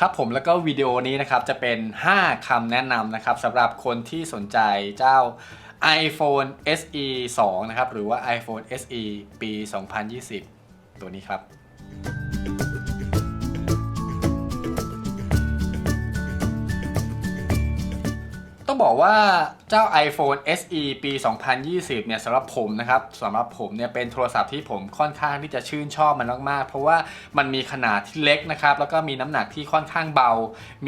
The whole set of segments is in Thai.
ครับผมแล้วก็วิดีโอนี้นะครับจะเป็น 5คำแนะนำนะครับสำหรับคนที่สนใจเจ้า iPhone SE 2 นะครับ หรือว่า iPhone SE ปี 2020 ตัวนี้ครับ ต้องบอกว่าเจ้า iPhone SE ปี 2020 เนี่ยสำหรับผมนะครับสำหรับผมเนี่ยเป็นโทรศัพท์ที่ผมค่อนข้างที่จะชื่นชอบมันมากๆ เพราะว่ามันมีขนาดที่เล็กนะครับ แล้วก็มีน้ำหนักที่ค่อนข้างเบา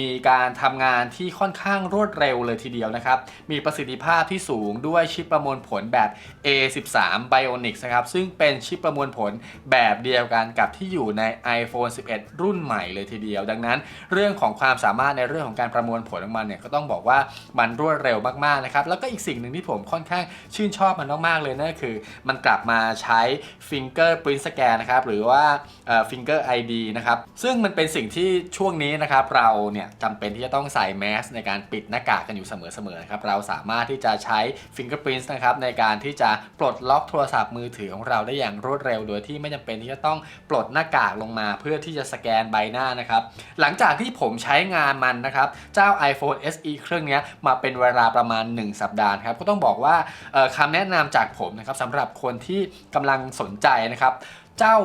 มีการทำงานที่ค่อนข้างรวดเร็วเลยทีเดียวนะครับ มีประสิทธิภาพที่สูงด้วยชิปประมวลผลแบบ A13 Bionics นะครับ ซึ่งเป็นชิปประมวลผลแบบเดียวกันกับที่อยู่ใน iPhone 11 รุ่นใหม่เลยทีเดียว ดังนั้น เรื่องของความสามารถในเรื่องของการประมวลผลของมันเนี่ยก็ต้องบอกว่ามันรวดเร็วมากๆนะครับแล้วก็อีกสิ่งหนึ่งที่ผมค่อนข้างชื่นชอบมันมากๆเลยนั่นก็คือ มันกลับมาใช้ Fingerprint Scan นะครับหรือว่าเอ่อ Finger ID นะครับซึ่งมันเป็นสิ่งที่ช่วงนี้นะครับเราเนี่ยจำเป็นที่จะต้องใส่แมสในการปิดหน้ากากกันอยู่เสมอๆนะครับเราสามารถที่จะใช้ Fingerprint นะครับในการที่จะปลดล็อกโทรศัพท์มือถือของเราได้อย่างรวดเร็ว โดยที่ไม่จำเป็นที่จะต้องปลดหน้ากากลงมา เพื่อที่จะสแกนใบหน้านะครับหลังจากที่ผมใช้งานมันนะครับเจ้า iPhone SE เครื่องนี้มาเป็นเป็นเวลาประมาณ 1 สัปดาห์ครับก็ต้องบอกว่าเอ่อคำแนะนำจากผมนะครับสำหรับคนที่กำลังสนใจนะครับ จ้า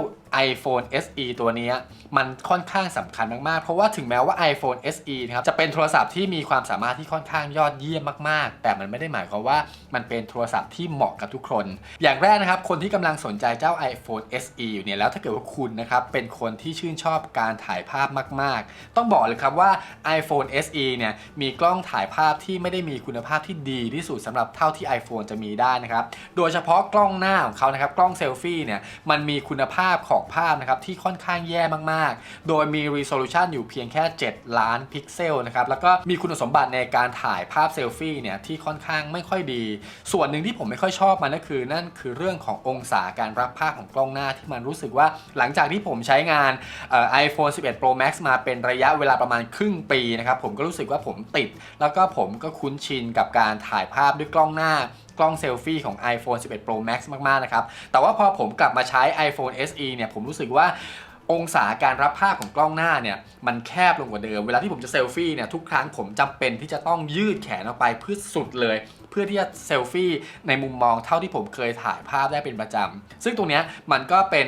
iPhone SE ตัวนี้มันค่อนข้างสำคัญมาก ๆ เพราะว่าถึงแม้ว่า iPhone SE นะครับจะเป็นโทรศัพท์ที่มีความสามารถที่ค่อนข้างยอดเยี่ยมมาก ๆ แต่มันไม่ได้หมายความว่ามันเป็นโทรศัพท์ที่เหมาะกับทุกคน อย่างแรกนะครับ คนที่กำลังสนใจเจ้า iPhone SE อยู่เนี่ยแล้วถ้าเกิดว่าคุณนะครับเป็นคนที่ชื่นชอบการถ่ายภาพมาก ๆ ต้องบอกเลยครับว่า iPhone SE เนี่ยมีกล้องถ่ายภาพที่ไม่ได้มีคุณภาพที่ดีที่สุดสำหรับเท่าที่ iPhone จะมีได้นะครับโดยเฉพาะกล้องหน้าของเขานะครับกล้องเซลฟี่เนี่ยมันมีคุณภาพของภาพนะครับที่ค่อนข้างแย่มากๆ โดยมี resolution อยู่เพียงแค่ 7 ล้านพิกเซลนะครับแล้วก็มีคุณสมบัติในการถ่ายภาพเซลฟี่เนี่ยที่ค่อนข้างไม่ค่อยดี ส่วนหนึ่งที่ผมไม่ค่อยชอบมันก็คือ นั่นคือเรื่องขององศาการรับภาพของกล้องหน้าที่มันรู้สึกว่าหลังจากที่ผมใช้งานเอ่อ iPhone 11 Pro Max มาเป็นระยะเวลาประมาณครึ่งปีนะครับผมก็รู้สึกว่าผมติด แล้วก็ผมก็คุ้นชินกับการถ่ายภาพด้วยกล้องหน้า กล้องเซลฟี่ของ iPhone 11 Pro Max มาก ๆ นะครับ แต่ว่าพอผมกลับมาใช้ iPhone SE เนี่ย ผมรู้สึกว่า องศาการรับภาพของกล้องหน้าเนี่ยมันแคบลงกว่าเดิม เวลาที่ผมจะเซลฟี่เนี่ยทุกครั้งผมจำเป็นที่จะต้องยืดแขนออกไปเพื่อสุดเลย เพื่อที่จะเซลฟี่ในมุมมองเท่าที่ผมเคยถ่ายภาพได้เป็นประจำซึ่งตรงนี้มันก็เป็น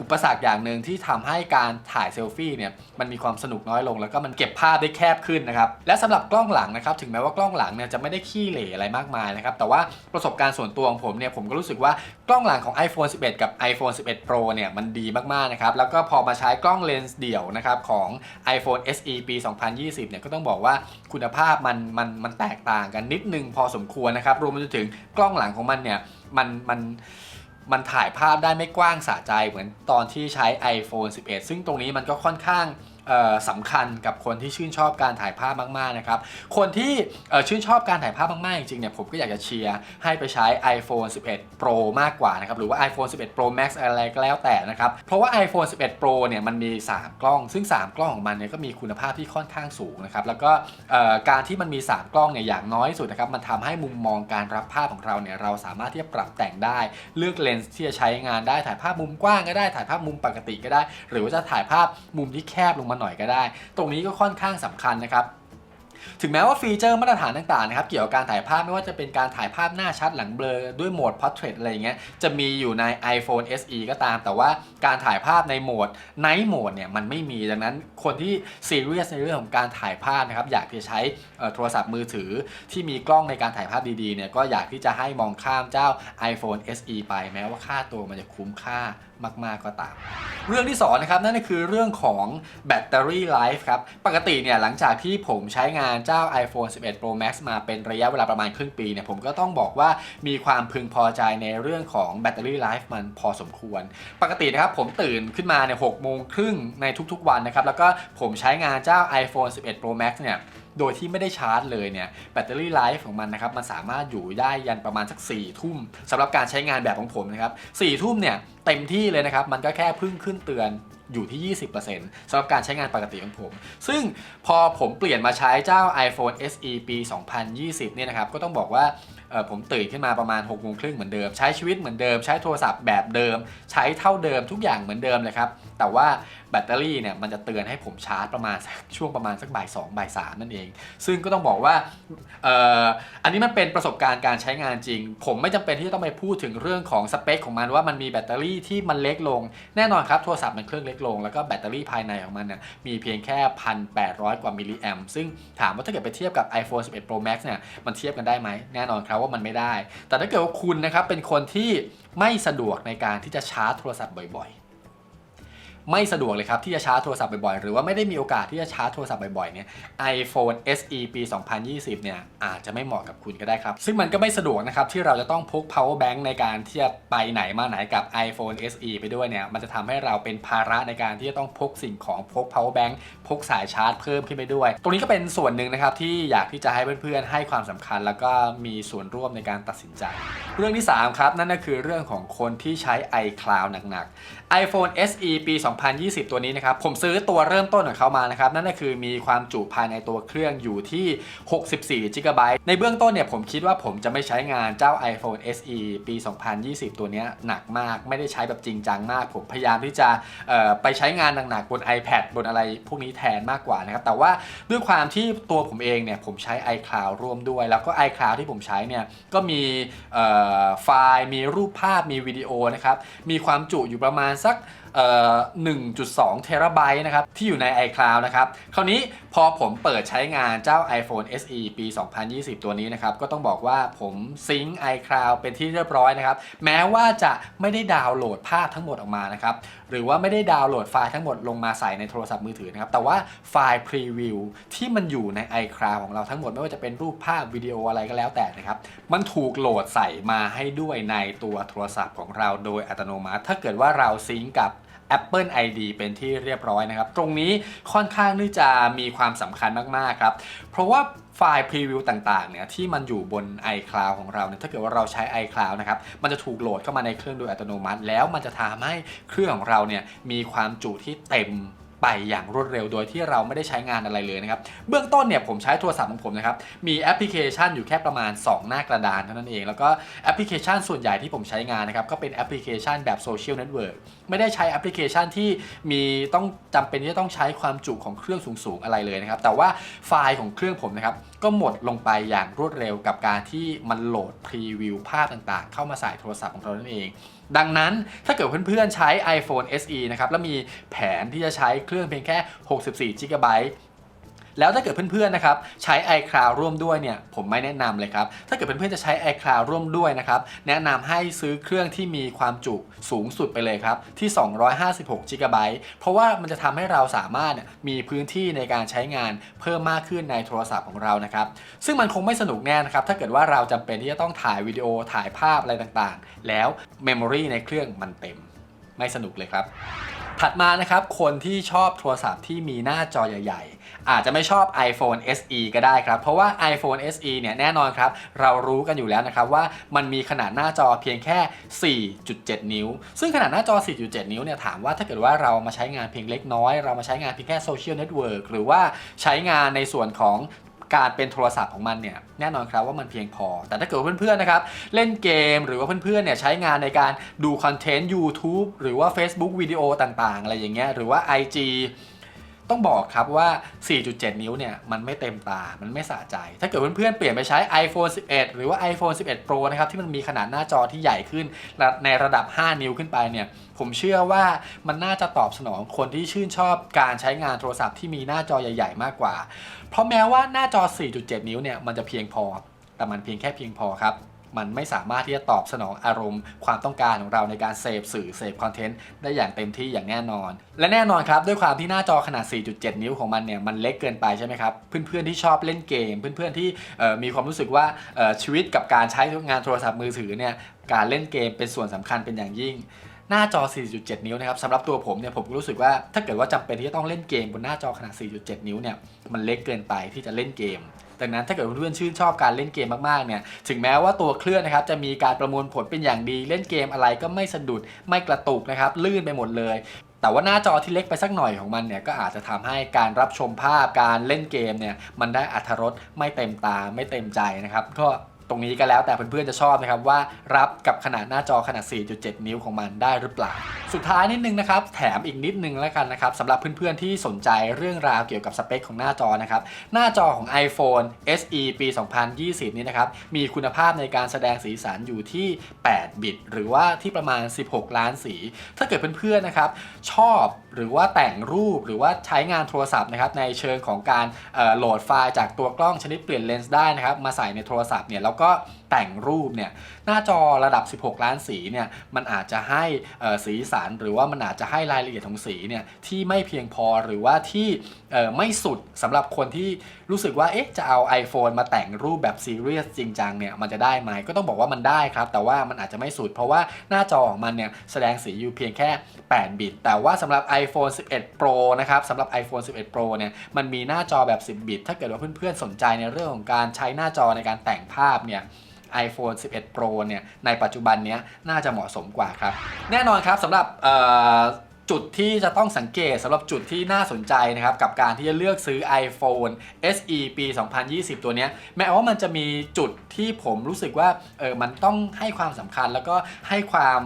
อุปสรรคอย่างหนึ่งที่ทำให้การถ่ายเซลฟี่เนี่ยมันมีความสนุกน้อยลง แล้วก็มันเก็บภาพได้แคบขึ้นนะครับและสำหรับกล้องหลังนะครับถึงแม้ว่ากล้องหลังเนี่ยจะไม่ได้ขี้เหร่อะไรมากมายนะครับแต่ว่าประสบการณ์ส่วนตัวของผมเนี่ยผมก็รู้สึกว่ากล้องหลังของ iPhone 11 กับ iPhone 11 Pro เนี่ยมันดีมากๆนะครับแล้วก็พอมาใช้กล้องเลนส์เดี่ยวนะครับของ iPhone SE ปี 2020 เนี่ยก็ต้องบอกว่าคุณภาพมันมันมันแตกต่างกันนิดนึงพอสมควรนะครับ รวมไปจนถึงกล้องหลังของมันเนี่ยมันมันมันถ่ายภาพได้ไม่กว้างสะใจเหมือนตอนที่ใช้ iPhone 11 ซึ่งตรงนี้มันก็ค่อนข้าง สำคัญกับคนที่ชื่นชอบการถ่ายภาพมากๆนะครับ คนที่ชื่นชอบการถ่ายภาพมากๆ จริงๆเนี่ยผมก็อยากจะเชียร์ให้ไปใช้ iPhone 11 Pro มากกว่านะครับ หรือว่า iPhone 11 Pro Max อะไรก็แล้วแต่นะครับ เพราะว่า iPhone 11 Pro เนี่ยมันมี 3 กล้อง ซึ่ง 3 กล้องของมันเนี่ยก็มีคุณภาพที่ค่อนข้างสูงนะครับ แล้วก็การที่มันมี 3 กล้องเนี่ยอย่างน้อยที่สุดนะครับ มันทำให้มุมมองการรับภาพของเราเนี่ยเราสามารถที่จะปรับแต่งได้ เลือกเลนส์ที่จะใช้งานได้ ถ่ายภาพมุมกว้างก็ได้ ถ่ายภาพมุมปกติก็ได้ หรือว่าจะถ่ายภาพมุมที่แคบลงมาหน่อยก็ได้ ตรงนี้ก็ค่อนข้างสำคัญนะครับถึงแม้ว่าฟีเจอร์มาตรฐานต่างๆนะครับเกี่ยวกับการถ่ายภาพไม่ว่าจะเป็นการถ่ายภาพหน้าชัดหลังเบลอด้วยโหมด Portrait อะไรอย่างเงี้ยจะมีอยู่ใน iPhone SE ก็ตาม แต่ว่าการถ่ายภาพในโหมด Night Mode เนี่ยมันไม่มีดังนั้นคนที่ซีเรียสในเรื่องของการถ่ายภาพนะครับอยากจะใช้โทรศัพท์มือถือที่มีกล้องในการถ่ายภาพดีๆเนี่ยก็อยากที่จะให้มองข้ามเจ้า iPhone SE ไปแม้ว่าค่าตัวมันจะคุ้มค่า มาก ๆ ก็ตาม เรื่องที่สองนะครับนั่นก็คือเรื่องของแบตเตอรี่ไลฟ์ครับ ปกติเนี่ยหลังจากที่ผมใช้งานเจ้า iPhone 11 Pro Max มาเป็นระยะเวลาประมาณครึ่งปีเนี่ยผมก็ต้องบอกว่ามีความพึงพอใจในเรื่องของแบตเตอรี่ไลฟ์มันพอสมควร ปกตินะครับผมตื่นขึ้นมาเนี่ย6โมงครึ่งในทุกๆวันนะครับแล้วก็ผมใช้งานเจ้า iPhone 11 Pro Max เนี่ยโดยที่ไม่ได้ชาร์จเลยเนี่ยแบตเตอรี่ไลฟ์ของมันนะครับมันสามารถอยู่ได้ยันประมาณสัก4ี่ทุ่มสำหรับการใช้งานแบบของผมนะครับสี่ทุ่มเนี่ยเต็มที่เลยนะครับมันก็แค่เพิ่งขึ้นเตือน อยู่ที่ 20%สำหรับการใช้งานปกติของผม ซึ่งพอผมเปลี่ยนมาใช้เจ้า iPhone SE ปี 2020 เนี่ยนะครับ ก็ต้องบอกว่าผมตื่นขึ้นมาประมาณ6กโมงครึ่งเหมือนเดิม ใช้ชีวิตเหมือนเดิม ใช้โทรศัพท์แบบเดิม ใช้เท่าเดิมทุกอย่างเหมือนเดิมเลยครับ แต่ว่าแบตเตอรี่เนี่ยมันจะเตือนให้ผมชาร์จประมาณช่วงประมาณสักบ่ายสองบ่ายสามนั่นเอง ซึ่งก็ต้องบอกว่าอออันนี้มันเป็นประสบการณ์การใช้งานจริง ผมไม่จำเป็นที่จะต้องไปพูดถึงเรื่องของสเปคของมันว่ามันมีแบตเตอรี่ที่มันเล็กลง แน่นอนครับโทรศัพท์มันเครื่องเล็กลง แล้วก็แบตเตอรี่ภายในของมันเนี่ยมีเพียงแค่ 1,800 กว่ามิลลิแอมซึ่งถามว่าถ้าเกิดไปเทียบกับ iPhone 11 Pro Max เนี่ยมันเทียบกันได้ไหมแน่นอนครับว่ามันไม่ได้ แต่ถ้าเกิดว่าคุณนะครับเป็นคนที่ไม่สะดวกในการที่จะชาร์จโทรศัพท์บ่อย ไม่สะดวกเลยครับ ที่จะชาร์จโทรศัพท์บ่อยๆ หรือว่าไม่ได้มีโอกาสที่จะชาร์จโทรศัพท์บ่อยๆเนี่ย iPhone SE ปี 2020 เนี่ยอาจจะไม่เหมาะกับคุณก็ได้ครับ ซึ่งมันก็ไม่สะดวกนะครับ ที่เราจะต้องพก power bank ในการที่จะไปไหนมาไหนกับ iPhone SE ไปด้วยเนี่ยมันจะทำให้เราเป็นภาระในการที่จะต้องพกสิ่งของพก power bank พกสายชาร์จเพิ่มขึ้นไปด้วย ตรงนี้ก็เป็นส่วนหนึ่งนะครับที่อยากที่จะให้เพื่อนๆให้ความสำคัญ แล้วก็มีส่วนร่วมในการตัดสินใจ เรื่องที่3ครับนั่นก็คือเรื่องของคนที่ใช้ iCloud หนักๆ iPhone SE ปี2020 ตัวนี้นะครับ ผมซื้อตัวเริ่มต้นของเขามานะครับ นั่นก็คือมีความจุภายในตัวเครื่องอยู่ที่ 64 g b ในเบื้องต้นเนี่ยผมคิดว่าผมจะไม่ใช้งานเจ้า iPhone SE ปี 2020 ตัวนี้หนักมาก ไม่ได้ใช้แบบจริงจังมาก ผมพยายามที่จะไปใช้งานหนักๆบน iPad บนอะไรพวกนี้แทนมากกว่านะครับ แต่ว่าด้วยความที่ตัวผมเองเนี่ยผมใช้ iCloud ร่วมด้วย แล้วก็ iCloud ที่ผมใช้เนี่ยก็มีไฟล์ มีรูปภาพ มีวิดีโอนะครับ มีความจุอยู่ประมาณสัก 1.2 เทราไบต์นะครับ ที่อยู่ใน iCloud นะครับ คราวนี้พอผมเปิดใช้งานเจ้า iPhone SE ปี 2020 ตัวนี้นะครับ ก็ต้องบอกว่าผมซิงค์ iCloud เป็นที่เรียบร้อยนะครับ แม้ว่าจะไม่ได้ดาวน์โหลดภาพทั้งหมดออกมานะครับ หรือว่าไม่ได้ดาวน์โหลดไฟล์ทั้งหมดลงมาใส่ในโทรศัพท์มือถือนะครับ แต่ว่าไฟล์พรีวิวที่มันอยู่ใน iCloud ของเราทั้งหมดไม่ว่าจะเป็นรูปภาพวิดีโออะไรก็แล้วแต่นะครับ มันถูกโหลดใส่มาให้ด้วยในตัวโทรศัพท์ของเราโดยอัตโนมัติ ถ้าเกิดว่าเราซิงก์กับ Apple ID เป็นที่เรียบร้อยนะครับ ตรงนี้ค่อนข้างที่จะมีความสำคัญมากๆครับ เพราะว่าไฟล์พรีวิวต่างๆเนี่ยที่มันอยู่บน iCloud ของเราเนี่ยถ้าเกิดว่าเราใช้ iCloud นะครับมันจะถูกโหลดเข้ามาในเครื่องโดยอัตโนมัติ แล้วมันจะทำให้เครื่องของเราเนี่ยมีความจุที่เต็ม ไปอย่างรวดเร็วโดยที่เราไม่ได้ใช้งานอะไรเลยนะครับ เบื้องต้นเนี่ยผมใช้โทรศัพท์ของผมนะครับ มีแอปพลิเคชันอยู่แค่ประมาณ 2 หน้ากระดานเท่านั้นเอง แล้วก็แอปพลิเคชันส่วนใหญ่ที่ผมใช้งานนะครับ ก็เป็นแอปพลิเคชันแบบโซเชียลเน็ตเวิร์กไม่ได้ใช้แอปพลิเคชันที่มีต้องจำเป็นที่จะต้องใช้ความจุของเครื่องสูงๆอะไรเลยนะครับ แต่ว่าไฟล์ของเครื่องผมนะครับก็หมดลงไปอย่างรวดเร็วกับการที่มันโหลดพรีวิวภาพต่างๆ เข้ามาใส่โทรศัพท์ของเรานั่นเอง ดังนั้นถ้าเกิดเพื่อนๆใช้ iPhone SE นะครับแล้วมีแผนที่จะใช้เครื่องเพียงแค่ 64 GB แล้วถ้าเกิดเพื่อนๆนะครับใช้ iCloud ร่วมด้วยเนี่ยผมไม่แนะนำเลยครับ ถ้าเกิดเพื่อนๆจะใช้ iCloud ร่วมด้วยนะครับแนะนำให้ซื้อเครื่องที่มีความจุสูงสุดไปเลยครับที่ 256 GB เพราะว่ามันจะทำให้เราสามารถมีพื้นที่ในการใช้งานเพิ่มมากขึ้นในโทรศัพท์ของเรานะครับซึ่งมันคงไม่สนุกแน่นะครับถ้าเกิดว่าเราจำเป็นที่จะต้องถ่ายวิดีโอถ่ายภาพอะไรต่างๆ แล้วเมมโมรีในเครื่องมันเต็ม ไม่สนุกเลยครับ ถัดมานะครับคนที่ชอบโทรศัพท์ที่มีหน้าจอใหญ่ๆ อาจจะไม่ชอบ iPhone SE ก็ได้ครับ เพราะว่า iPhone SE เนี่ยแน่นอนครับ เรารู้กันอยู่แล้วนะครับว่ามันมีขนาดหน้าจอเพียงแค่ 4.7 นิ้ว ซึ่งขนาดหน้าจอ 4.7 นิ้วเนี่ยถามว่าถ้าเกิดว่าเรามาใช้งานเพียงเล็กน้อย เรามาใช้งานเพียงแค่โซเชียลเน็ตเวิร์กหรือว่าใช้งานในส่วนของการเป็นโทรศัพท์ของมันเนี่ยแน่นอนครับว่ามันเพียงพอ แต่ถ้าเกิดเพื่อนๆนะครับเล่นเกมหรือว่าเพื่อนๆเนี่ยใช้งานในการดูคอนเทนต์ YouTube หรือว่า Facebook วิดีโอต่างๆ อะไรอย่างเงี้ยหรือว่า IG ต้องบอกครับว่า 4.7 นิ้วเนี่ยมันไม่เต็มตา มันไม่สะใจ ถ้าเกิดเพื่อนๆเปลี่ยนไปใช้ iPhone 11 หรือว่า iPhone 11 Pro นะครับที่มันมีขนาดหน้าจอที่ใหญ่ขึ้นในระดับ 5 นิ้วขึ้นไปเนี่ยผมเชื่อว่ามันน่าจะตอบสนองคนที่ชื่นชอบการใช้งานโทรศัพท์ที่มีหน้าจอใหญ่ ๆ มากกว่า เพราะแม้ว่าหน้าจอ 4.7 นิ้วเนี่ยมันจะเพียงพอ แต่มันเพียงแค่เพียงพอครับ มันไม่สามารถที่จะตอบสนองอารมณ์ ความต้องการของเราในการเสพสื่อเสพคอนเทนต์ได้อย่างเต็มที่อย่างแน่นอน และแน่นอนครับด้วยความที่หน้าจอขนาด 4.7 นิ้วของมันเนี่ยมันเล็กเกินไปใช่ไหมครับเพื่อนๆที่ชอบเล่นเกม เพื่อนๆที่มีความรู้สึกว่าชีวิตกับการใช้งานโทรศัพท์มือถือเนี่ยการเล่นเกมเป็นส่วนสำคัญเป็นอย่างยิ่งหน้าจอ 4.7 นิ้วนะครับสำหรับตัวผมเนี่ยผมรู้สึกว่าถ้าเกิดว่าจำเป็นที่จะต้องเล่นเกมบนหน้าจอขนาด 4.7 นิ้วเนี่ยมันเล็กเกินไปที่จะเล่นเกม ดังนั้นถ้าเกิดเพื่อนๆชื่นชอบการเล่นเกมมากๆเนี่ยถึงแม้ว่าตัวเครื่องนะครับจะมีการประมวลผลเป็นอย่างดีเล่นเกมอะไรก็ไม่สะดุดไม่กระตุกนะครับลื่นไปหมดเลยแต่ว่าหน้าจอที่เล็กไปสักหน่อยของมันเนี่ยก็อาจจะทำให้การรับชมภาพการเล่นเกมเนี่ยมันได้อัธรสไม่เต็มตาไม่เต็มใจนะครับก็ ตรงนี้ก็แล้วแต่เพื่อนๆจะชอบนะครับว่ารับกับขนาดหน้าจอขนาด 4.7 นิ้วของมันได้หรือเปล่า สุดท้ายนิดนึงนะครับแถมอีกนิดนึงแล้วกันนะครับสำหรับเพื่อนๆที่สนใจเรื่องราวเกี่ยวกับสเปคของหน้าจอนะครับหน้าจอของ iPhone SE ปี 2020 นี้นะครับมีคุณภาพในการแสดงสีสันอยู่ที่ 8 บิต หรือว่าที่ประมาณ 16 ล้านสี ถ้าเกิดเพื่อนๆนะครับชอบหรือว่าแต่งรูปหรือว่าใช้งานโทรศัพท์นะครับในเชิงของการโหลดไฟล์จากตัวกล้องชนิดเปลี่ยนเลนส์ได้นะครับมาใส่ในโทรศัพท์เนี่ยแล้วก็ แต่งรูปเนี่ยหน้าจอระดับ 16 ล้านสีเนี่ยมันอาจจะให้สีสันหรือว่ามันอาจจะให้รายละเอียดของสีเนี่ยที่ไม่เพียงพอหรือว่าที่ไม่สุดสำหรับคนที่รู้สึกว่าเอ๊ะจะเอา iPhone มาแต่งรูปแบบซีเรียสจริงจังเนี่ยมันจะได้ไหมก็ต้องบอกว่ามันได้ครับ แต่ว่ามันอาจจะไม่สุด เพราะว่าหน้าจอของมันเนี่ยแสดงสีอยู่เพียงแค่ 8 บิต แต่ว่าสำหรับ iPhone 11 Pro นะครับสำหรับ iPhone 11 Pro เนี่ยมันมีหน้าจอแบบ 10 บิต ถ้าเกิดว่าเพื่อนๆสนใจในเรื่องของการใช้หน้าจอในการแต่งภาพเนี่ย iPhone 11 Pro เนี่ยในปัจจุบันนี้น่าจะเหมาะสมกว่าครับ แน่นอนครับสำหรับจุดที่จะต้องสังเกตสำหรับจุดที่น่าสนใจนะครับ กับการที่จะเลือกซื้อ iPhone SE ปี 2020 ตัวนี้แม้ว่ามันจะมีจุดที่ผมรู้สึกว่าเออมันต้องให้ความสำคัญแล้วก็ให้ความ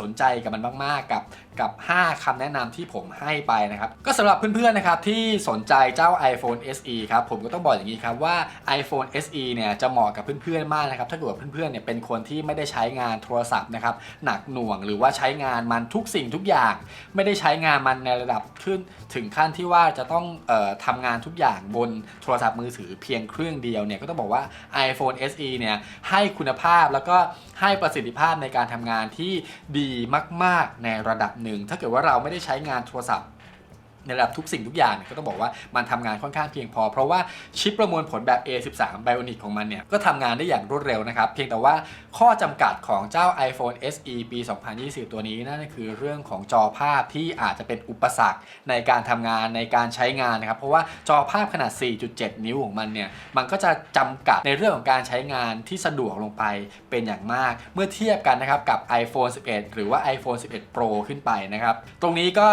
สนใจกับมันมาก ๆ กับ กับ 5คำแนะนำที่ผมให้ไปนะครับ ก็สำหรับเพื่อนๆนะครับที่สนใจเจ้า iPhone SE ครับผมก็ต้องบอกอย่างนี้ครับว่า iPhone SE เนี่ยจะเหมาะกับเพื่อนๆมากนะครับถ้าเกิดว่าเพื่อนๆเนี่ยเป็นคนที่ไม่ได้ใช้งานโทรศัพท์นะครับหนักหน่วงหรือว่าใช้งานมันทุกสิ่งทุกอย่าง ไม่ได้ใช้งานมันในระดับขึ้นถึงขั้นที่ว่าจะต้องออทำงานทุกอย่างบนโทรศัพท์มือถือเพียงเครื่องเดียวเนี่ยก็ต้องบอกว่า iPhone SE เนี่ยให้คุณภาพแล้วก็ให้ประสิทธิภาพในการทำงานที่ดีมาก ๆ ในระดับหนึ่งึ่งถ้าเกิดว่าเราไม่ได้ใช้งานโทรศัพท์ ในระดับทุกสิ่งทุกอย่างเนี่ยก็ต้องบอกว่ามันทำงานค่อนข้างเพียงพอ เพราะว่าชิปประมวลผลแบบ A13 Bionic ของมันเนี่ยก็ทำงานได้อย่างรวดเร็วนะครับเพียงแต่ว่าข้อจำกัดของเจ้า iPhone SE ปี 2020 ตัวนี้นั่นคือเรื่องของจอภาพที่อาจจะเป็นอุปสรรคในการทำงานในการใช้งานนะครับเพราะว่าจอภาพขนาด 4.7 นิ้วของมันเนี่ยมันก็จะจำกัดในเรื่องของการใช้งานที่สะดวกลงไปเป็นอย่างมาก เมื่อเทียบกันนะครับกับ iPhone 11 หรือว่า iPhone 11 Pro ขึ้นไปนะครับตรงนี้ก็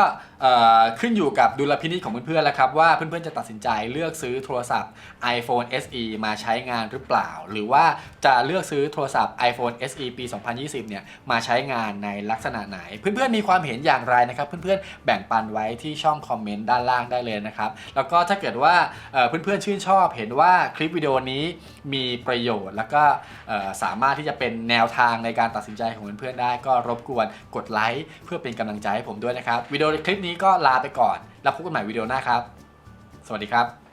ขึ้นอยู่กับดุลพินิจของเพื่อนๆแล้วครับว่าเพื่อนๆจะตัดสินใจเลือกซื้อโทรศัพท์ iPhone SE มาใช้งานหรือเปล่า หรือว่าจะเลือกซื้อโทรศัพท์ iPhone SE ปี 2020 เนี่ยมาใช้งานในลักษณะไหน เพื่อนๆมีความเห็นอย่างไรนะครับเพื่อนๆแบ่งปันไว้ที่ช่องคอมเมนต์ด้านล่างได้เลยนะครับแล้วก็ถ้าเกิดว่าเพื่อนๆชื่นชอบเห็นว่าคลิปวิดีโอนี้มีประโยชน์ แล้วก็สามารถที่จะเป็นแนวทางในการตัดสินใจของเพื่อนๆได้ ก็รบกวนกดไลค์เพื่อเป็นกำลังใจให้ผมด้วยนะครับวิดีโอคลิปนี้ก็ลาไปก่อน แล้วพบกันใหม่วิดีโอหน้าครับ สวัสดีครับ